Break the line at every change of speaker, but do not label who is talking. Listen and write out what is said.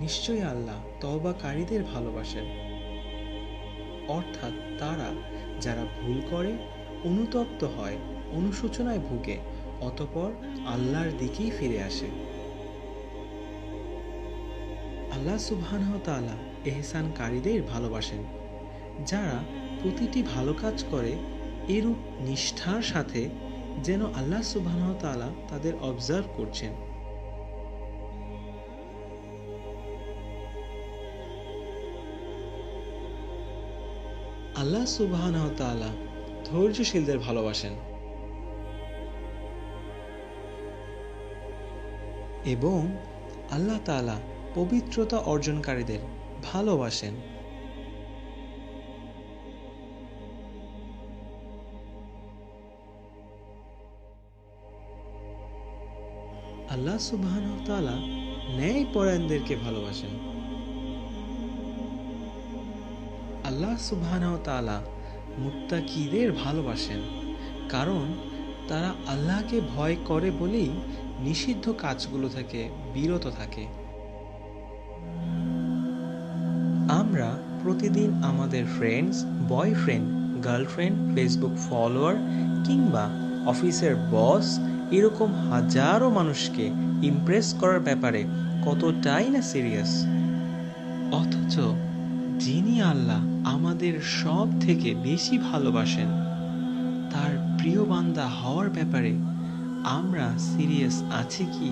নিশ্চয়ই আল্লাহ তওবাকারীদের ভালোবাসেন। অর্থাৎ তারা যারা ভুল করে, অনুতপ্ত হয়, অনুশোচনায় ভুগে, অতপর আল্লাহর দিকেই ফিরে আসে। আল্লাহ সুবহানাহু ওয়া এহসানকারীদের ভালোবাসেন, যারা প্রতিটি ভালো কাজ করে, এরূপ নিষ্ঠার সাথে যেন আল্লাহ সুবহানাহু ওয়া তাদের অবজার্ভ করছেন। আল্লাহ সুবহানাহু ওয়া ধৈর্যশীলদের ভালোবাসেন। এবং আল্লাহ তাআলা পবিত্রতা অর্জনকারীদের ভালোবাসেন। আল্লাহ ওয়া ন্যায় পরায়ণদেরকে ভালোবাসেন। আল্লাহ তাআলা মুত্তাকিদের ভালোবাসেন, কারণ তারা আল্লাহকে ভয় করে বলেই নিষিদ্ধ কাজগুলো থেকে বিরত থাকে। আমরা প্রতিদিন আমাদের friends boyfriend girlfriend Facebook follower কিংবা অফিসের বস এরকম হাজারো মানুষকে ইমপ্রেস করার ব্যাপারে কতটাই না সিরিয়াস অথচ যিনি আল্লাহ আমাদের সব থেকে বেশি ভালোবাসেন, তার প্রিয় বান্দা হওয়ার ব্যাপারে আমরা সিরিয়াস আছি কি?